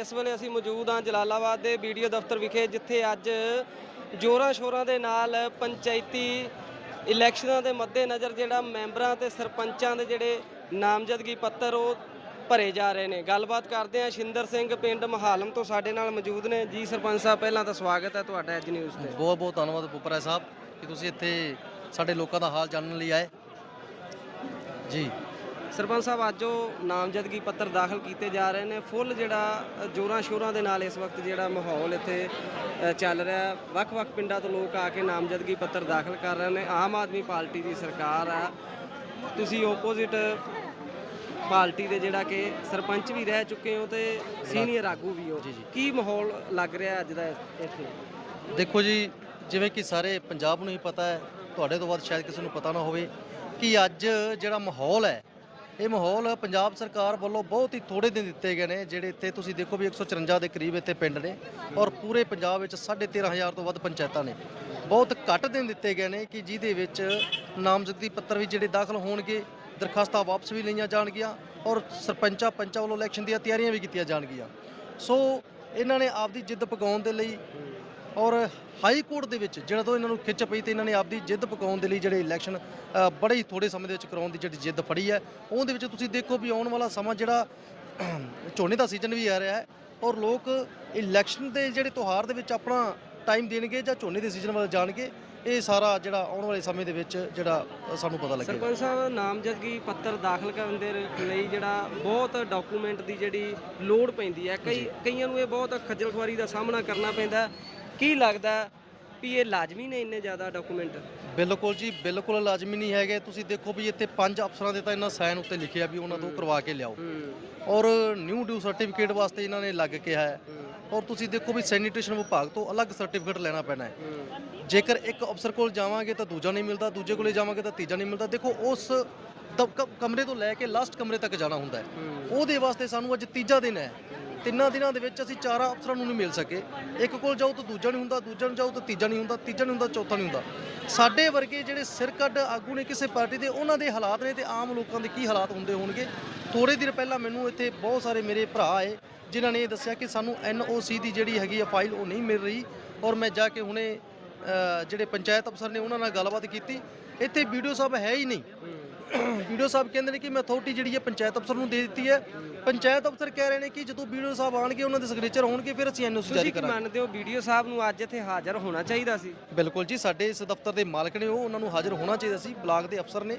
ਇਸ ਵੇਲੇ ਅਸੀਂ ਮੌਜੂਦ ਹਾਂ ਜਲਾਲਾਬਾਦ ਦੇ ਵੀਡੀਓ ਦਫ਼ਤਰ ਵਿਖੇ, ਜਿੱਥੇ ਅੱਜ ਜੋਰਾਂ ਸ਼ੋਰਾਂ ਦੇ ਨਾਲ ਪੰਚਾਇਤੀ ਇਲੈਕਸ਼ਨਾਂ ਦੇ ਮੱਦੇਨਜ਼ਰ ਜਿਹੜਾ ਮੈਂਬਰਾਂ ਤੇ ਸਰਪੰਚਾਂ ਦੇ ਜਿਹੜੇ ਨਾਮਜ਼ਦਗੀ ਪੱਤਰ ਉਹ ਭਰੇ ਜਾ ਰਹੇ ਨੇ। ਗੱਲਬਾਤ ਕਰਦੇ ਹਾਂ ਸ਼ਿੰਦਰ ਸਿੰਘ, ਪਿੰਡ ਮਹਾਲਮ ਤੋਂ ਸਾਡੇ ਨਾਲ ਮੌਜੂਦ ਨੇ। ਜੀ ਸਰਪੰਚ ਸਾਹਿਬ, ਪਹਿਲਾਂ ਤਾਂ ਸਵਾਗਤ ਹੈ ਤੁਹਾਡਾ ਅੱਜ ਨਿਊਜ਼ ਤੇ। ਬਹੁਤ ਬਹੁਤ ਧੰਨਵਾਦ ਪੁੱਪਰਾ ਸਾਹਿਬ ਕਿ ਤੁਸੀਂ ਇੱਥੇ ਸਾਡੇ ਲੋਕਾਂ ਦਾ ਹਾਲ ਜਾਣਨ ਲਈ ਆਏ। ਜੀ। ਸਰਪੰਚ ਸਾਹਿਬ ਅੱਜ ਉਹ ਨਾਮਜ਼ਦਗੀ ਪੱਤਰ ਦਾਖਲ ਕੀਤੇ ਜਾ ਰਹੇ ਨੇ। ਫੁੱਲ ਜਿਹੜਾ ਜੋਰਾਂ ਸ਼ੋਰਾਂ ਦੇ ਨਾਲ ਇਸ ਵਕਤ ਜਿਹੜਾ ਮਾਹੌਲ ਇੱਥੇ ਚੱਲ ਰਿਹਾ। ਵੱਖ-ਵੱਖ ਪਿੰਡਾਂ ਤੋਂ ਲੋਕ ਆ ਕੇ ਨਾਮਜ਼ਦਗੀ ਪੱਤਰ ਦਾਖਲ ਕਰ ਰਹੇ ਨੇ। ਆਮ ਆਦਮੀ ਪਾਰਟੀ ਦੀ ਸਰਕਾਰ ਆ। ਤੁਸੀਂ ਓਪੋਜ਼ਿਟ ਪਾਰਟੀ ਦੇ ਜਿਹੜਾ ਕਿ ਸਰਪੰਚ ਵੀ ਰਹਿ ਚੁੱਕੇ ਹੋ ਤੇ ਸੀਨੀਅਰ ਆਗੂ ਵੀ ਹੋ। ਜੀ। ਕੀ ਮਾਹੌਲ ਲੱਗ ਰਿਹਾ ਅੱਜ ਦਾ ਇੱਥੇ? ਦੇਖੋ ਜੀ ਜਿਵੇਂ ਕਿ ਸਾਰੇ ਪੰਜਾਬ ਨੂੰ ਹੀ ਪਤਾ ਹੈ ਤੁਹਾਡੇ ਤੋਂ ਬਾਅਦ ਸ਼ਾਇਦ ਕਿਸੇ ਨੂੰ ਪਤਾ ਨਾ ਹੋਵੇ ਕਿ ਅੱਜ ਜਿਹੜਾ ਮਾਹੌਲ ਹੈ ਇਹ ਮਾਹੌਲ ਪੰਜਾਬ ਸਰਕਾਰ ਵੱਲੋਂ ਬਹੁਤ ਹੀ ਥੋੜੇ ਦਿਨ ਦਿੱਤੇ ਗਏ ਨੇ, ਜਿਹੜੇ ਇੱਥੇ ਤੁਸੀਂ ਦੇਖੋ ਵੀ 154 ਦੇ ਕਰੀਬ ਇੱਥੇ ਪਿੰਡ ਨੇ ਔਰ ਪੂਰੇ ਪੰਜਾਬ ਵਿੱਚ 13500 ਤੋਂ ਵੱਧ ਪੰਚਾਇਤਾਂ ਨੇ। ਬਹੁਤ ਘੱਟ ਦਿਨ ਦਿੱਤੇ ਗਏ ਨੇ ਕਿ ਜਿਹਦੇ ਵਿੱਚ ਨਾਮਜ਼ਦਗੀ ਪੱਤਰ ਵੀ ਜਿਹੜੇ ਦਾਖਲ ਹੋਣਗੇ, ਦਰਖਾਸਤਾਂ ਵਾਪਸ ਵੀ ਲਈਆਂ ਜਾਣਗੀਆਂ ਔਰ ਸਰਪੰਚਾਂ ਪੰਚਾਂ ਵੱਲੋਂ ਇਲੈਕਸ਼ਨ ਦੀਆਂ ਤਿਆਰੀਆਂ ਵੀ ਕੀਤੀਆਂ ਜਾਣਗੀਆਂ। ਸੋ ਇਹਨਾਂ ਨੇ ਆਪਦੀ ਜਿੱਦ ਪਕਾਉਣ ਦੇ ਲਈ ਔਰ ਹਾਈ ਕੋਰਟ ਦੇ ਵਿੱਚ ਜਿਹੜਾ ਤੋਂ ਇਹਨਾਂ ਨੂੰ ਖਿੱਚ ਪਈ ਤੇ ਇਹਨਾਂ ਨੇ ਆਪਦੀ ਜਿੱਦ ਪਕਾਉਣ ਦੇ ਲਈ ਜਿਹੜੇ ਇਲੈਕਸ਼ਨ ਬੜੇ ਹੀ ਥੋੜੇ ਸਮੇਂ ਦੇ ਵਿੱਚ ਕਰਾਉਣ ਦੀ ਜਿਹੜੀ ਜਿੱਦ ਫੜੀ ਹੈ। ਉਹਦੇ ਵਿੱਚ ਤੁਸੀਂ ਦੇਖੋ ਵੀ ਆਉਣ ਵਾਲਾ ਸਮਾਂ ਜਿਹੜਾ ਝੋਨੇ ਦਾ ਸੀਜ਼ਨ ਵੀ ਆ ਰਿਹਾ ਹੈ ਔਰ ਲੋਕ ਇਲੈਕਸ਼ਨ ਦੇ ਜਿਹੜੇ ਤਿਉਹਾਰ ਦੇ ਵਿੱਚ ਆਪਣਾ ਟਾਈਮ ਦੇਣਗੇ ਜਾਂ ਝੋਨੇ ਦੇ ਸੀਜ਼ਨ ਵੱਲ ਜਾਣਗੇ ਇਹ ਸਾਰਾ ਜਿਹੜਾ ਆਉਣ ਵਾਲੇ ਸਮੇਂ ਦੇ ਵਿੱਚ ਜਿਹੜਾ ਸਾਨੂੰ ਪਤਾ ਲੱਗੇਗਾ। ਸਰਪੰਚ ਸਾਹਿਬ ਨਾਮਜ਼ਦਗੀ ਪੱਤਰ ਦਾਖਲ ਕਰਨ ਦੇ ਲਈ ਜਿਹੜਾ ਬਹੁਤ ਡਾਕੂਮੈਂਟ ਦੀ ਜਿਹੜੀ ਲੋੜ ਪੈਂਦੀ ਹੈ ਕਈ ਕਈਆਂ ਨੂੰ ਇਹ ਬਹੁਤ ਖੱਜਲ ਖੁਆਰੀ ਦਾ ਸਾਹਮਣਾ ਕਰਨਾ ਪੈਂਦਾ। ਕੀ ਲੱਗਦਾ ਵੀ ਇਹ ਲਾਜ਼ਮੀ ਨੇ ਇੰਨੇ ਜ਼ਿਆਦਾ ਡਾਕੂਮੈਂਟ ਬਿਲਕੁਲ ਜੀ ਬਿਲਕੁਲ ਲਾਜ਼ਮੀ ਨਹੀਂ ਹੈਗੇ। ਤੁਸੀਂ ਦੇਖੋ ਵੀ ਇੱਥੇ ਪੰਜ ਅਫਸਰਾਂ ਦੇ ਤਾਂ ਇਹਨਾਂ ਸਾਈਨ ਉੱਤੇ ਲਿਖਿਆ ਵੀ ਉਹਨਾਂ ਤੋਂ ਕਰਵਾ ਕੇ ਲਿਆਓ। ਔਰ ਨਿਊ ਡਿਊ ਸਰਟੀਫਿਕੇਟ ਵਾਸਤੇ ਇਹਨਾਂ ਨੇ ਲੱਗ ਕਿਹਾ ਹੈ। ਔਰ ਤੁਸੀਂ ਦੇਖੋ ਵੀ ਸੈਨੀਟੇਸ਼ਨ ਵਿਭਾਗ ਤੋਂ ਅਲੱਗ ਸਰਟੀਫਿਕੇਟ ਲੈਣਾ ਪੈਣਾ ਹੈ। ਜੇਕਰ ਇੱਕ ਅਫਸਰ ਕੋਲ ਜਾਵਾਂਗੇ ਤਾਂ ਦੂਜਾ ਨਹੀਂ ਮਿਲਦਾ ਦੂਜੇ ਕੋਲੇ ਜਾਵਾਂਗੇ ਤਾਂ ਤੀਜਾ ਨਹੀਂ ਮਿਲਦਾ। ਦੇਖੋ ਉਸ ਕਮਰੇ ਤੋਂ ਲੈ ਕੇ ਲਾਸਟ ਕਮਰੇ ਤੱਕ ਜਾਣਾ ਹੁੰਦਾ ਉਹਦੇ ਵਾਸਤੇ ਸਾਨੂੰ ਅੱਜ ਤੀਜਾ ਦਿਨ ਹੈ। ਤਿੰਨਾਂ ਦਿਨਾਂ ਦੇ ਵਿੱਚ ਅਸੀਂ ਚਾਰਾਂ ਅਫਸਰਾਂ ਨੂੰ ਨਹੀਂ ਮਿਲ ਸਕੇ। ਇੱਕ ਕੋਲ ਜਾਓ ਤਾਂ ਦੂਜਾ ਨਹੀਂ ਹੁੰਦਾ, ਦੂਜਾ ਨੂੰ ਜਾਓ ਤਾਂ ਤੀਜਾ ਨਹੀਂ ਹੁੰਦਾ, ਤੀਜਾ ਨਹੀਂ ਹੁੰਦਾ, ਚੌਥਾ ਨਹੀਂ ਹੁੰਦਾ। ਸਾਡੇ ਵਰਗੇ ਜਿਹੜੇ ਸਿਰ ਕੱਢ ਆਗੂ ਨੇ ਕਿਸੇ ਪਾਰਟੀ ਦੇ, ਉਹਨਾਂ ਦੇ ਹਾਲਾਤ ਨੇ ਤੇ ਆਮ ਲੋਕਾਂ ਦੇ ਕੀ ਹਾਲਾਤ ਹੁੰਦੇ ਹੋਣਗੇ? ਥੋੜੇ ਦਿਨ ਪਹਿਲਾਂ ਮੈਨੂੰ ਇੱਥੇ ਬਹੁਤ ਸਾਰੇ ਮੇਰੇ ਭਰਾ ਆਏ, ਜਿਨ੍ਹਾਂ ਨੇ ਇਹ ਦੱਸਿਆ ਕਿ ਸਾਨੂੰ ਐਨਓਸੀ ਦੀ ਜਿਹੜੀ ਹੈਗੀ ਆ ਫਾਈਲ ਉਹ ਨਹੀਂ ਮਿਲ ਰਹੀ ਔਰ ਮੈਂ ਜਾ ਕੇ ਹੁਣੇ ਜਿਹੜੇ ਪੰਚਾਇਤ ਅਫਸਰ ਨੇ ਉਹਨਾਂ ਨਾਲ ਗੱਲਬਾਤ ਕੀਤੀ। ਇੱਥੇ ਵੀਡੀਓ ਸਾਹਿਬ ਹੈ ਹੀ ਨਹੀਂ। ਵੀਡੀਓ ਸਾਹਿਬ ਕਹਿੰਦੇ ਨੇ ਕਿ ਮੈਂ ਅਥਾਰਟੀ ਜਿਹੜੀ ਹੈ ਪੰਚਾਇਤ ਅਫਸਰ ਨੂੰ ਦੇ ਦਿੱਤੀ ਹੈ। ਪੰਚਾਇਤ ਅਫਸਰ ਕਹਿ ਰਹੇ ਨੇ ਕਿ ਜਦੋਂ ਵੀਡੀਓ ਸਾਹਿਬ ਆਣਗੇ ਉਹਨਾਂ ਦੇ ਸਿਗਨੇਚਰ ਹੋਣਗੇ ਫਿਰ ਅਸੀਂ ਐਨਓਸੀ ਜਾਰੀ ਤੁਸੀਂ ਕੀ ਕਰਾਂਗੇ। ਮੰਨਦੇ ਹੋ? ਵੀਡੀਓ ਸਾਹਿਬ ਨੂੰ ਅੱਜ ਇੱਥੇ ਹਾਜ਼ਰ ਹੋਣਾ ਚਾਹੀਦਾ ਸੀ। ਬਿਲਕੁਲ ਜੀ ਸਾਡੇ ਇਸ ਦਫ਼ਤਰ ਦੇ ਮਾਲਕ ਨੇ ਉਹ ਉਹਨਾਂ ਨੂੰ ਹਾਜ਼ਰ ਹੋਣਾ ਚਾਹੀਦਾ ਸੀ ਬਲਾਕ ਦੇ ਅਫਸਰ ਨੇ।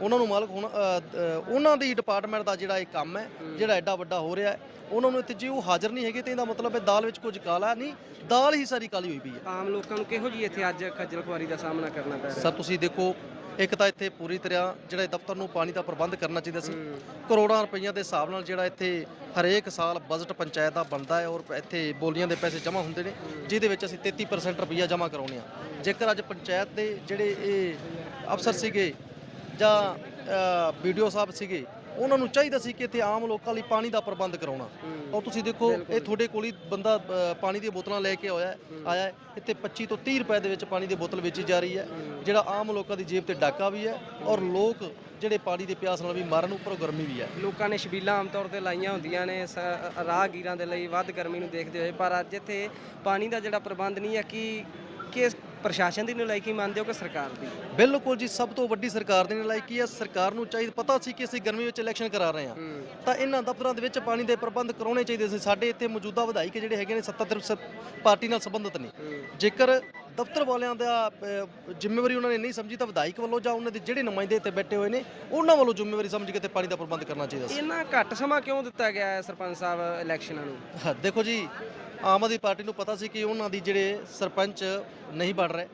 ਉਹਨਾਂ ਨੂੰ ਮਾਲਕ ਹੋਣਾ ਅ, ਅ, ਉਹਨਾਂ ਦੀ ਡਿਪਾਰਟਮੈਂਟ ਦਾ ਜਿਹੜਾ ਇਹ ਕੰਮ ਹੈ ਜਿਹੜਾ ਐਡਾ ਵੱਡਾ ਹੋ ਰਿਹਾ ਹੈ ਉਹਨਾਂ ਨੂੰ ਇੱਥੇ ਜੇ ਉਹ ਹਾਜ਼ਰ ਨਹੀਂ ਹੈਗੇ ਤੇ ਇਹਦਾ ਮਤਲਬ ਹੈ ਦਾਲ ਵਿੱਚ ਕੁਝ ਕਾਲਾ ਨਹੀਂ ਦਾਲ ਹੀ ਸਾਰੀ ਕਾਲੀ ਹੋਈ ਪਈ ਹੈ। ਆਮ ਲੋਕਾਂ ਨੂੰ ਕਿਹੋ ਜੀ ਇੱਥੇ ਅੱਜ ਖੱਜਲ ਖੁਆਰੀ ਦਾ ਸਾਹਮਣਾ ਕਰਨਾ ਪੈ ਰਿਹਾ ਸਰ ਤੁਸੀਂ ਦੇਖੋ ਇੱਕ ਤਾਂ ਇੱਥੇ ਪੂਰੀ ਤਰ੍ਹਾਂ ਜਿਹੜਾ ਦਫ਼ਤਰ ਨੂੰ ਪਾਣੀ ਦਾ ਪ੍ਰਬੰਧ ਕਰਨਾ ਚਾਹੀਦਾ ਸੀ। ਕਰੋੜਾਂ ਰੁਪਈਆ ਦੇ ਹਿਸਾਬ ਨਾਲ ਜਿਹੜਾ ਇੱਥੇ ਹਰੇਕ ਸਾਲ ਬਜਟ ਪੰਚਾਇਤ ਦਾ ਬਣਦਾ ਹੈ ਔਰ ਇੱਥੇ ਬੋਲੀਆਂ ਦੇ ਪੈਸੇ ਜਮ੍ਹਾਂ ਹੁੰਦੇ ਨੇ ਜਿਹਦੇ ਵਿੱਚ ਅਸੀਂ 33% ਰੁਪਈਆ ਜਮ੍ਹਾਂ ਕਰਾਉਂਦੇ ਆ ਜੇਕਰ ਅੱਜ ਪੰਚਾਇਤ ਦੇ ਜਿਹੜੇ ਇਹ ਅਫਸਰ ਸੀਗੇ ਜਾਂ ਵੀਡੀਓ ਸਾਹਿਬ ਸੀਗੇ ਉਹਨਾਂ ਨੂੰ ਚਾਹੀਦਾ ਸੀ ਕਿ ਇੱਥੇ ਆਮ ਲੋਕਾਂ ਲਈ ਪਾਣੀ ਦਾ ਪ੍ਰਬੰਧ ਕਰਾਉਣਾ। ਔਰ ਤੁਸੀਂ ਦੇਖੋ ਇਹ ਤੁਹਾਡੇ ਕੋਲ ਹੀ ਬੰਦਾ ਅ, ਪਾਣੀ ਦੀਆਂ ਬੋਤਲਾਂ ਲੈ ਕੇ ਆਇਆ ਆਇਆ ਹੈ। ਇੱਥੇ 25 ਤੋਂ 30 ਰੁਪਏ ਦੇ ਵਿੱਚ ਪਾਣੀ ਦੀ ਬੋਤਲ ਵੇਚੀ ਜਾ ਰਹੀ ਹੈ। ਜਿਹੜਾ ਆਮ ਲੋਕਾਂ ਦੀ ਜੇਬ ਤੇ ਡਾਕਾ ਵੀ ਹੈ ਔਰ ਲੋਕ ਜਿਹੜੇ ਪਾਣੀ ਦੀ ਪਿਆਸ ਨਾਲ ਵੀ ਮਰਨ ਉੱਪਰੋਂ ਗਰਮੀ ਵੀ ਹੈ। ਲੋਕਾਂ ਨੇ ਛਬੀਲਾਂ ਆਮ ਤੌਰ ਤੇ ਲਾਈਆਂ ਹੁੰਦੀਆਂ ਨੇ ਸ- ਰਾਹਗੀਰਾਂ ਦੇ ਲਈ ਵੱਧ ਗਰਮੀ ਨੂੰ ਦੇਖਦੇ ਹੋਏ। ਪਰ ਅੱਜ ਇੱਥੇ ਪਾਣੀ ਦਾ ਜਿਹੜਾ ਪ੍ਰਬੰਧ ਨਹੀਂ ਹੈ ਕਿ ਕਿਸ ਪ੍ਰਸ਼ਾਸਨ ਦੀ ਨਲਾਇਕੀ ਮੰਨਦੇ ਹੋ ਕਿ ਸਰਕਾਰ ਦੀ? ਬਿਲਕੁਲ ਜੀ ਸਭ ਤੋਂ ਵੱਡੀ ਸਰਕਾਰ ਦੀ ਨਲਾਇਕੀ ਹੈ। ਸਰਕਾਰ ਨੂੰ ਚਾਹੀਦਾ ਪਤਾ ਸੀ ਕਿ ਅਸੀਂ ਗਰਮੀ ਵਿੱਚ ਇਲੈਕਸ਼ਨ ਕਰਾ ਰਹੇ ਹਾਂ। ਤਾਂ ਇਹਨਾਂ ਦਫ਼ਤਰਾਂ ਦੇ ਵਿੱਚ ਪਾਣੀ ਦੇ ਪ੍ਰਬੰਧ ਕਰਾਉਣੇ ਚਾਹੀਦੇ ਸੀ। ਸਾਡੇ ਇੱਥੇ ਮੌਜੂਦਾ ਵਿਧਾਇਕ ਜਿਹੜੇ ਹੈਗੇ ਨੇ ਸੱਤਾਧਰ ਸ- ਪਾਰਟੀ ਨਾਲ ਸੰਬੰਧਿਤ ਨੇ। ਜੇਕਰ ਦਫ਼ਤਰ ਵਾਲਿਆਂ ਦਾ ਜ਼ਿੰਮੇਵਾਰੀ ਉਹਨਾਂ ਨੇ ਨਹੀਂ ਸਮਝੀ ਤਾਂ ਵਿਧਾਇਕ ਵੱਲੋਂ ਜਾਂ ਉਹਨਾਂ ਦੇ ਜਿਹੜੇ ਨੁਮਾਇੰਦੇ ਇੱਥੇ ਬੈਠੇ ਹੋਏ ਨੇ ਉਹਨਾਂ ਵੱਲੋਂ ਜ਼ਿੰਮੇਵਾਰੀ ਸਮਝ ਕੇ ਤੇ ਪਾਣੀ ਦਾ ਪ੍ਰਬੰਧ ਕਰਨਾ ਚਾਹੀਦਾ ਸੀ। ਇੰਨਾ ਘੱਟ ਸਮਾਂ ਕਿਉਂ ਦਿੱਤਾ ਗਿਆ ਹੈ ਸਰਪੰਚ ਸਾਹਿਬ ਇਲੈਕਸ਼ਨਾਂ ਨੂੰ? ਦੇਖੋ ਜੀ ਆਮ ਆਦਮੀ ਪਾਰਟੀ ਨੂੰ ਪਤਾ ਸੀ ਕਿ ਉਹਨਾਂ ਦੀ ਜਿਹੜੇ ਸਰਪੰਚ ਨਹੀਂ ਬਣ ਰਹੇ।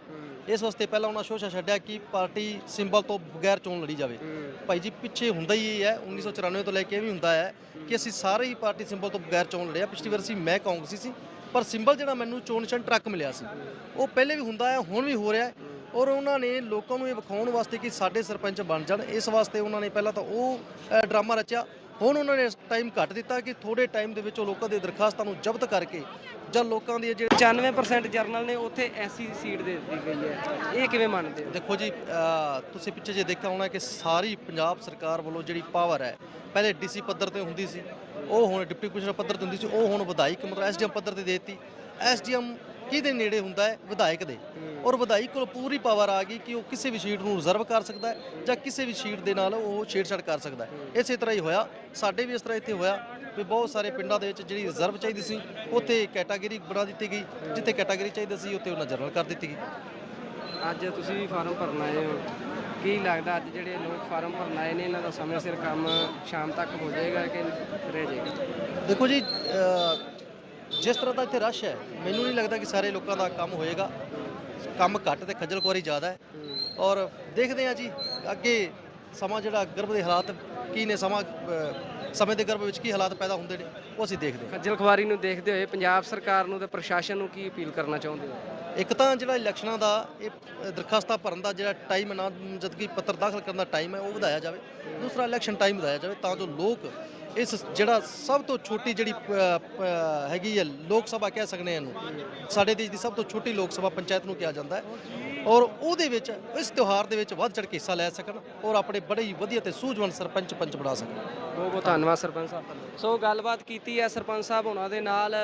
ਇਸ ਵਾਸਤੇ ਪਹਿਲਾਂ ਉਹਨਾਂ ਸ਼ੋਸ਼ਾ ਛੱਡਿਆ ਕਿ ਪਾਰਟੀ ਸਿੰਬਲ ਤੋਂ ਬਗੈਰ ਚੋਣ ਲੜੀ ਜਾਵੇ। ਭਾਈ ਜੀ ਪਿੱਛੇ ਹੁੰਦਾ ਹੀ ਹੈ 1994 ਤੋਂ ਲੈ ਕੇ ਇਹ ਵੀ ਹੁੰਦਾ ਹੈ ਕਿ ਅਸੀਂ ਸਾਰੇ ਹੀ ਪਾਰਟੀ ਸਿੰਬਲ ਤੋਂ ਬਗੈਰ ਚੋਣ ਲੜਿਆ। ਪਿਛਲੀ ਵਾਰ ਸੀ ਮੈਂ ਕਾਂਗਰਸੀ ਸੀ ਪਰ ਸਿੰਬਲ ਜਿਹੜਾ ਮੈਨੂੰ ਚੋਣ ਨਿਸ਼ਾਨ ਟਰੱਕ ਮਿਲਿਆ ਸੀ ਉਹ ਪਹਿਲੇ ਵੀ ਹੁੰਦਾ ਹੈ ਹੁਣ ਵੀ ਹੋ ਰਿਹਾ ਹੈ। ਔਰ ਉਹਨਾਂ ਨੇ ਲੋਕਾਂ ਨੂੰ ਇਹ ਵਿਖਾਉਣ ਵਾਸਤੇ ਕਿ ਸਾਡੇ ਸਰਪੰਚ ਬਣ ਜਾਣ। ਇਸ ਵਾਸਤੇ ਉਹਨਾਂ ਨੇ ਪਹਿਲਾਂ ਤਾਂ ਉਹ ਡਰਾਮਾ ਰਚਿਆ। ਹੁਣ ਉਹਨਾਂ ਨੇ ਟਾਈਮ ਘੱਟ ਦਿੱਤਾ ਕਿ ਥੋੜੇ ਟਾਈਮ ਦੇ ਵਿੱਚ ਉਹ ਲੋਕਾਂ ਦੇ ਦਰਖਾਸਤਾਂ ਨੂੰ ਜ਼ਬਤ ਕਰਕੇ ਜਾਂ ਲੋਕਾਂ ਦੀ ਜਿਹੜੇ 95% ਜਰਨਲ ਨੇ ਉੱਥੇ ਐਸਸੀ ਦੀ ਸੀਟ ਦੇ ਦਿੱਤੀ ਗਈ ਹੈ। ਇਹ ਕਿਵੇਂ ਮੰਨਦੇ ਹੋ? ਦੇਖੋ ਜੀ ਤੁਸੀਂ ਪਿੱਛੇ ਜੇ ਦੇਖਿਆ ਹੋਣਾ ਕਿ ਸਾਰੀ ਪੰਜਾਬ ਸਰਕਾਰ ਵੱਲੋਂ ਜਿਹੜੀ ਪਾਵਰ ਹੈ ਪਹਿਲੇ ਡੀਸੀ ਪੱਧਰ ਤੇ ਹੁੰਦੀ ਸੀ ਉਹ ਹੁਣ ਡਿਪਟੀ ਕਮਿਸ਼ਨਰ ਪੱਧਰ ਤੇ ਹੁੰਦੀ ਸੀ ਉਹ ਹੁਣ ਵਿਧਾਇਕ ਮਤਲਬ ਐਸਡੀਐਮ ਪੱਧਰ ਤੇ ਦੇਤੀ। ਐਸਡੀਐਮ ਕਿਹਦੇ ਨੇੜੇ ਹੁੰਦਾ ਹੈ ਵਿਧਾਇਕ ਦੇ। ਔਰ ਵਿਧਾਇਕ ਕੋਲ ਪੂਰੀ ਪਾਵਰ ਆ ਗਈ ਕਿ ਉਹ ਕਿਸੇ ਵੀ ਸੀਟ ਨੂੰ ਰਿਜ਼ਰਵ ਕਰ ਸਕਦਾ ਹੈ ਜਾਂ ਕਿਸੇ ਵੀ ਸੀਟ ਦੇ ਨਾਲ ਉਹ ਛੇੜਛਾੜ ਕਰ ਸਕਦਾ ਹੈ। ਇਸੇ ਤਰ੍ਹਾਂ ਹੀ ਹੋਇਆ। ਸਾਡੇ ਵੀ ਇਸ ਤਰ੍ਹਾਂ ਇੱਥੇ ਹੋਇਆ ਵੀ ਬਹੁਤ ਸਾਰੇ ਪਿੰਡਾਂ ਦੇ ਵਿੱਚ ਜਿਹੜੀ ਰਿਜ਼ਰਵ ਚਾਹੀਦੀ ਸੀ ਉੱਥੇ ਕੈਟਾਗਰੀ ਬਣਾ ਦਿੱਤੀ ਗਈ। ਜਿੱਥੇ ਕੈਟਾਗਰੀ ਚਾਹੀਦੀ ਸੀ ਉੱਥੇ ਉਹਨਾਂ ਜਨਰਲ ਕਰ ਦਿੱਤੀ ਗਈ। ਅੱਜ ਤੁਸੀਂ ਫਾਰਮ ਭਰਨ ਆਏ ਹੋ। ਕੀ ਲੱਗਦਾ ਅੱਜ ਜਿਹੜੇ ਲੋਕ ਫਾਰਮ ਭਰਨ ਆਏ ਨੇ ਇਹਨਾਂ ਦਾ ਸਮੇਂ ਸਿਰ ਕੰਮ ਸ਼ਾਮ ਤੱਕ ਹੋ ਜਾਏਗਾ ਕਿ ਰਹਿ ਜਾਏਗਾ? ਦੇਖੋ ਜੀ ਜਿਸ ਤਰ੍ਹਾਂ ਦਾ ਇੱਥੇ ਰਸ਼ ਹੈ ਮੈਨੂੰ ਨਹੀਂ ਲੱਗਦਾ ਕਿ ਸਾਰੇ ਲੋਕਾਂ ਦਾ ਕੰਮ ਹੋਏਗਾ। ਕੰਮ ਘੱਟ ਤੇ ਖੱਜਲ ਖੁਆਰੀ ਜ਼ਿਆਦਾ ਹੈ। ਔਰ ਦੇਖਦੇ ਹਾਂ ਜੀ ਅੱਗੇ ਸਮਾਂ ਜਿਹੜਾ ਗਰਭ ਦੇ ਹਾਲਾਤ ਕੀ ਨੇ ਸਮਾਂ ਸਮੇਂ ਦੇ ਗਰਭ ਵਿੱਚ ਕੀ ਹਾਲਾਤ ਪੈਦਾ ਹੁੰਦੇ ਨੇ ਉਹ ਅਸੀਂ ਦੇਖਦੇ ਹਾਂ। ਖੱਜਲ ਖੁਆਰੀ ਨੂੰ ਦੇਖਦੇ ਹੋਏ ਪੰਜਾਬ ਸਰਕਾਰ ਨੂੰ ਤੇ ਪ੍ਰਸ਼ਾਸਨ ਨੂੰ ਕੀ ਅਪੀਲ ਕਰਨਾ ਚਾਹੁੰਦੇ ਹੋ? ਇੱਕ ਤਾਂ ਜਿਹੜਾ ਇਲੈਕਸ਼ਨਾਂ ਦਾ ਇਹ ਦਰਖਾਸਤਾਂ ਭਰਨ ਦਾ ਜਿਹੜਾ ਟਾਈਮ ਨਾਮਜ਼ਦਗੀ ਪੱਤਰ ਦਾਖਲ ਕਰਨ ਦਾ ਟਾਈਮ ਹੈ ਉਹ ਵਧਾਇਆ ਜਾਵੇ। ਦੂਸਰਾ ਇਲੈਕਸ਼ਨ ਟਾਈਮ ਵਧਾਇਆ ਜਾਵੇ ਤਾਂ ਜੋ ਲੋਕ ਇਸ ਜਿਹੜਾ ਸਭ ਤੋਂ ਛੋਟੀ ਜਿਹੜੀ ਹੈਗੀ ਹੈ ਲੋਕ ਸਭਾ ਕਹਿ ਸਕਦੇ ਹਾਂ ਇਹਨੂੰ। ਸਾਡੇ ਦੇਸ਼ ਦੀ ਸਭ ਤੋਂ ਛੋਟੀ ਲੋਕ ਸਭਾ ਪੰਚਾਇਤ ਨੂੰ ਕਿਹਾ ਜਾਂਦਾ ਹੈ। ਔਰ ਉਹਦੇ ਵਿੱਚ, ਇਸ ਤਿਉਹਾਰ ਦੇ ਵਿੱਚ ਵੱਧ ਚੜ੍ਹ ਕੇ ਹਿੱਸਾ ਲੈ ਸਕਣ ਔਰ ਆਪਣੇ ਬੜੇ ਹੀ ਵਧੀਆ ਤੇ ਸੂਝਵਾਨ ਸਰਪੰਚ ਪੰਚ ਬਣਾ ਸਕਣ। ਬਹੁਤ ਬਹੁਤ ਧੰਨਵਾਦ ਸਰਪੰਚ ਸਾਹਿਬ ਸੋ ਗੱਲਬਾਤ ਕੀਤੀ ਹੈ ਸਰਪੰਚ ਸਾਹਿਬ ਉਹਨਾਂ ਦੇ ਨਾਲ।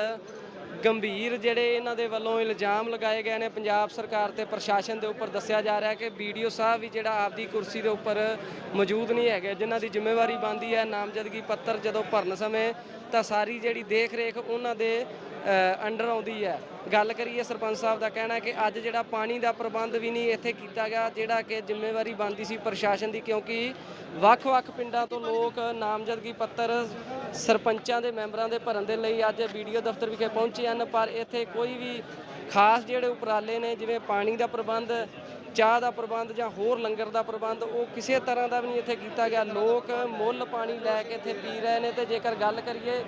ਗੰਭੀਰ ਜਿਹੜੇ ਇਹਨਾਂ ਦੇ ਵੱਲੋਂ ਇਲਜ਼ਾਮ ਲਗਾਏ ਗਏ ਨੇ, ਪੰਜਾਬ ਸਰਕਾਰ ਤੇ ਪ੍ਰਸ਼ਾਸਨ ਦੇ ਉੱਪਰ ਦੱਸਿਆ ਜਾ ਰਿਹਾ ਹੈ ਕਿ ਵੀਡੀਓ ਸਾਹਿਬ ਵੀ ਜਿਹੜਾ ਆਪਦੀ ਕੁਰਸੀ ਦੇ ਉੱਪਰ ਮੌਜੂਦ ਨਹੀਂ ਹੈਗੇ, ਜਿਨ੍ਹਾਂ ਦੀ ਜ਼ਿੰਮੇਵਾਰੀ ਬਣਦੀ ਹੈ ਨਾਮਜ਼ਦਗੀ ਪੱਤਰ ਜਦੋਂ ਭਰਨ ਸਮੇਂ ਤਾਂ ਸਾਰੀ ਜਿਹੜੀ ਦੇਖ ਰੇਖ ਉਹਨਾਂ ਦੇ ਅੰਡਰ ਆਉਂਦੀ ਹੈ। ਗੱਲ ਕਰੀਏ ਸਰਪੰਚ ਸਾਹਿਬ ਦਾ ਕਹਿਣਾ ਕਿ ਅੱਜ ਜਿਹੜਾ ਪਾਣੀ ਦਾ ਪ੍ਰਬੰਧ ਵੀ ਨਹੀਂ ਇੱਥੇ ਕੀਤਾ ਗਿਆ, ਜਿਹੜਾ ਕਿ ਜ਼ਿੰਮੇਵਾਰੀ ਬਣਦੀ ਸੀ ਪ੍ਰਸ਼ਾਸਨ ਦੀ, ਕਿਉਂਕਿ ਵੱਖ-ਵੱਖ ਪਿੰਡਾਂ ਤੋਂ ਲੋਕ ਨਾਮਜ਼ਦਗੀ ਪੱਤਰ ਸਰਪੰਚਾਂ ਦੇ ਮੈਂਬਰਾਂ ਦੇ ਭਰਨ ਦੇ ਲਈ ਅੱਜ ਵੀਡੀਓ ਦਫ਼ਤਰ ਵਿਖੇ ਪਹੁੰਚੇ ਹਨ, ਪਰ ਇੱਥੇ ਕੋਈ ਵੀ ਖਾਸ ਜਿਹੜੇ ਉਪਰਾਲੇ ਨੇ, ਜਿਵੇਂ ਪਾਣੀ ਦਾ ਪ੍ਰਬੰਧ ਚਾਹ ਦਾ ਪ੍ਰਬੰਧ ਜਾਂ ਹੋਰ ਲੰਗਰ ਦਾ ਪ੍ਰਬੰਧ, ਉਹ ਕਿਸੇ ਤਰ੍ਹਾਂ ਦਾ ਵੀ ਨਹੀਂ ਇੱਥੇ ਕੀਤਾ ਗਿਆ। ਲੋਕ ਮੁੱਲ ਪਾਣੀ ਲੈ ਕੇ ਇੱਥੇ ਪੀ ਰਹੇ ਨੇ ਤੇ ਜੇਕਰ ਗੱਲ ਕਰੀਏ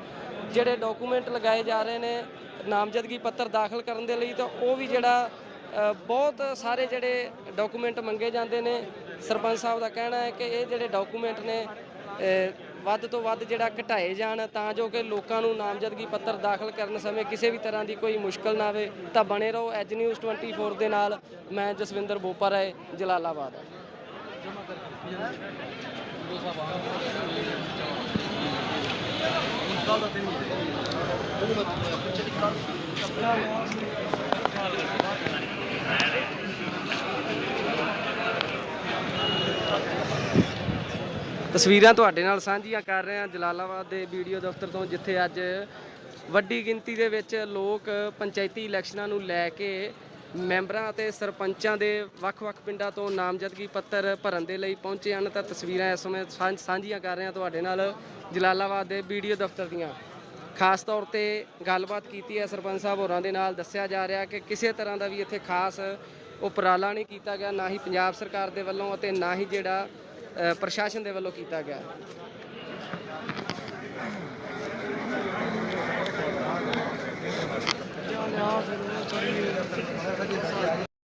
ਜਿਹੜੇ ਡਾਕੂਮੈਂਟ ਲਗਾਏ ਜਾ ਰਹੇ ਨੇ, ਨਾਮਜ਼ਦਗੀ ਪੱਤਰ ਦਾਖਲ ਕਰਨ ਦੇ ਲਈ, ਤਾਂ ਉਹ ਵੀ ਜਿਹੜਾ ਬਹੁਤ ਸਾਰੇ ਜਿਹੜੇ ਡਾਕੂਮੈਂਟ ਮੰਗੇ ਜਾਂਦੇ ਨੇ। ਸਰਪੰਚ ਸਾਹਿਬ ਦਾ ਕਹਿਣਾ ਹੈ ਕਿ ਇਹ ਜਿਹੜੇ ਡਾਕੂਮੈਂਟ ਨੇ ਵੱਧ ਤੋਂ ਵੱਧ ਜਿਹੜਾ ਘਟਾਏ ਜਾਣ ਤਾਂ ਜੋ ਕਿ ਲੋਕਾਂ ਨੂੰ ਨਾਮਜ਼ਦਗੀ ਪੱਤਰ ਦਾਖਲ ਕਰਨ ਸਮੇਂ ਕਿਸੇ ਵੀ ਤਰ੍ਹਾਂ ਦੀ ਕੋਈ ਮੁਸ਼ਕਲ ਨਾ ਆਵੇ, ਤਾਂ ਬਣੇ ਰਹੋ ਐਜ ਨਿਊਜ਼ 24 ਦੇ ਨਾਲ। ਮੈਂ ਜਸਵਿੰਦਰ ਬੋਪਾ ਰਾਏ, ਜਲਾਲਾਬਾਦ। ਤਸਵੀਰਾਂ ਤੁਹਾਡੇ ਨਾਲ ਸਾਂਝੀਆਂ ਕਰ ਰਹੇ ਹਾਂ ਜਲਾਲਾਬਾਦ ਦੇ ਵੀਡੀਓ ਦਫ਼ਤਰ ਤੋਂ, ਜਿੱਥੇ ਅੱਜ ਵੱਡੀ ਗਿਣਤੀ ਦੇ ਵਿੱਚ ਲੋਕ ਪੰਚਾਇਤੀ ਇਲੈਕਸ਼ਨਾਂ ਨੂੰ ਲੈ ਕੇ ਮੈਂਬਰਾਂ ਅਤੇ ਸਰਪੰਚਾਂ ਦੇ ਵੱਖ-ਵੱਖ ਪਿੰਡਾਂ ਤੋਂ ਨਾਮਜ਼ਦਗੀ ਪੱਤਰ ਭਰਨ ਦੇ ਲਈ ਪਹੁੰਚੇ ਹਨ। ਤਾਂ ਤਸਵੀਰਾਂ ਇਸ ਸਮੇਂ ਸਾਂਝ- ਸਾਂਝੀਆਂ ਕਰ ਰਹੇ ਹਾਂ ਤੁਹਾਡੇ ਨਾਲ ਜਲਾਲਾਬਾਦ ਦੇ ਵੀਡੀਓ ਦਫ਼ਤਰ ਦੀਆਂ। ਖਾਸ ਤੌਰ ਤੇ ਗੱਲਬਾਤ ਕੀਤੀ ਹੈ ਸਰਪੰਚ ਸਾਹਿਬ ਹੋਰਾਂ ਦੇ ਨਾਲ। ਦੱਸਿਆ ਜਾ ਰਿਹਾ ਕਿ ਕਿਸੇ ਤਰ੍ਹਾਂ ਦਾ ਵੀ ਇੱਥੇ ਖਾਸ ਉਪਰਾਲਾ ਨਹੀਂ ਕੀਤਾ ਗਿਆ, ਨਾ ਹੀ ਪੰਜਾਬ ਸਰਕਾਰ ਦੇ ਵੱਲੋਂ ਅਤੇ ਨਾ ਹੀ ਜਿਹੜਾ ਪ੍ਰਸ਼ਾਸਨ ਦੇ ਵੱਲੋਂ ਕੀਤਾ ਗਿਆ। ਹੈ